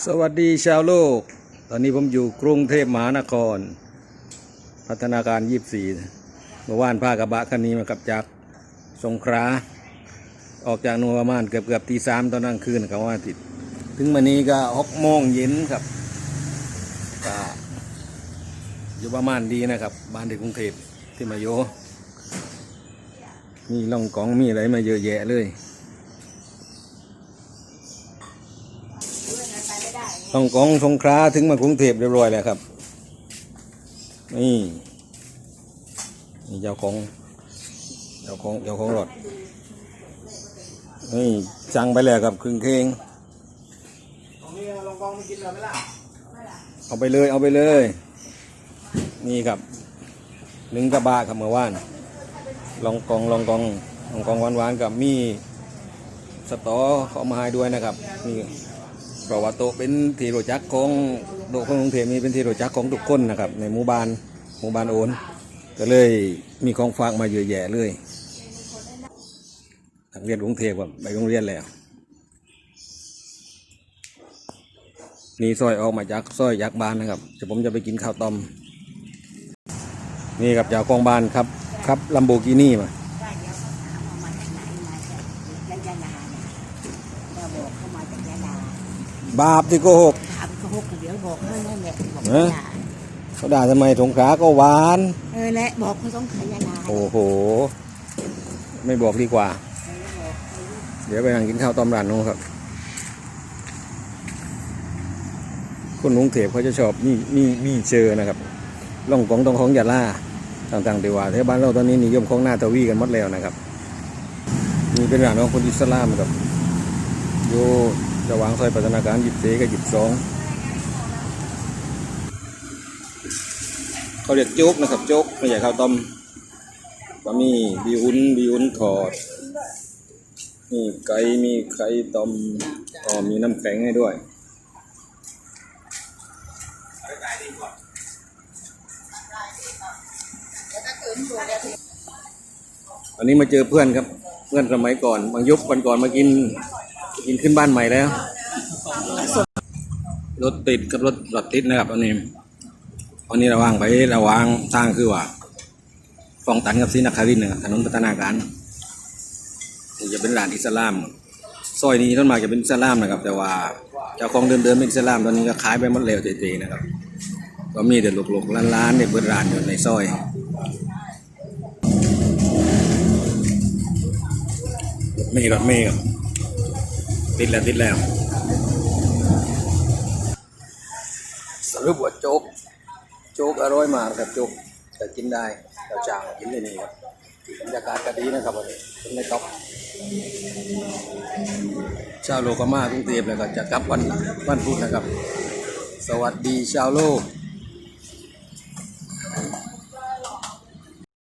สวัสดีชาวโลก ตอนนี้ผมอยู่กรุงเทพมหานคร พัฒนาการ24เมื่อวานพากระบะคันนี้มากับจากสงขลาออกจากนัวประมาณเกือบเกือบตีสามตอนกลางคืนครับว่าติด ถึงวันนี้ก็หกโมงเย็นครับก็อยู่ประมาณดีนะครับ บ้านที่กรุงเทพที่มาโยมีล่องกองมีอะไรมาเยอะแยะเลย ต้องกองสงขลาถึงมากรุงเทพเรียบร้อยแล้วครับ นี่นี่เจ้าของเจ้าของเจ้าของรถนี่จังไปแล้วครับครึ่งเคงตรงนี้ลองกองมากินเลยไหมล่ะเอาไปเลยเอาไปเลย นี่ครับหนึ่งกระบะครับเมื่อวานลองกองลองกองลองกองหวานๆกับมีสตอเขาเอามาให้ด้วยนะครับนี่ เพราะว่าโตะเป็นที่รู้จักของโตะของกรุงเทพนี่เป็นที่รู้จักของทุกคนนะครับ ในหมู่บ้านหมู่บ้านโอน ก็เลยมีของฝากมาเยอะแยะเลยนักเรียนกรุงเทพแบบไปโรงเรียนแล้วนี่ซอยออกมาจากซอยยักษ์บานนะครับเดี๋ยวผมจะไปกินข้าวต้มนี่ครับเจ้าของบ้านครับครับลัมโบกินี่มาเดี๋ยวเขาถามว่ามาจากยะลาเนี่ยเราบอกเขามาจากยะลา บาปที่โกหกถามเขาหกเดี๋ยวบอกเขานั่นแหละบอกเอ๊ะยะลาเขาด่าทำไมสงขลาก็หวาน เออแหละบอกเขาต้องขายยะลาโอ้โห ไม่บอกดีกว่า เดี๋ยวไปนั่งกินข้าวต้มร้านนู้นครับคนกรุงเทพเขาจะชอบนี่นี่นี่เจอนะครับล่องกองตองของยาล่าต่างๆเดียวว่าที่บ้านเราตอนนี้นิยมของหน้าตะวีกันหมดแล้วนะครับนี่เป็นร้านของคนอิสลามครับอยู่ ระหว่างซอยพัฒนาการหยิบเสกับหยิบสองเขาเรียกโจ๊กนะครับโจ๊กไม่ใช่ข้าวต้มบะหมี่บีอุนบีอุนทอดมีไก่มีไข่ต้มอ๋อมีน้ำแข็งให้ด้วยวันนี้มาเจอเพื่อนครับ เพื่อนสมัยก่อนบางยุควันก่อนมากิน กินขึ้นบ้านใหม่แล้ว รถติดกับรถรถติดนะครับตอนนี้วันนี้ระวังไประวังทางคือว่าฟองตันกับซีนักคารินนะถนนพัฒนาการจะเป็นร้านอิสลามซอยนี้ต้นมาจะเป็นอิสลามนะครับ แต่ว่าเจ้าของเดิมเดิมๆเป็นอิสลามตอนนี้ก็ขายไปหมดแล้วเจ๊ๆนะครับ ก็มีแต่หลกๆร้านๆเนี่ยเปิดร้านอยู่ในซอยรถเมย์รถเมย์ครับ ติดแล้วติดแล้วสรุปว่าโจ๊กโจ๊กอร่อยมากครับโจ๊กแต่กินได้แต่จางกินได้นี่ครับบรรยากาศก็ดีนะครับวันนี้เป็นในท็อปชาวโลก็มากรุงเทพแล้วก็จะกลับวันวันพุธนะครับ สวัสดีชาวโลก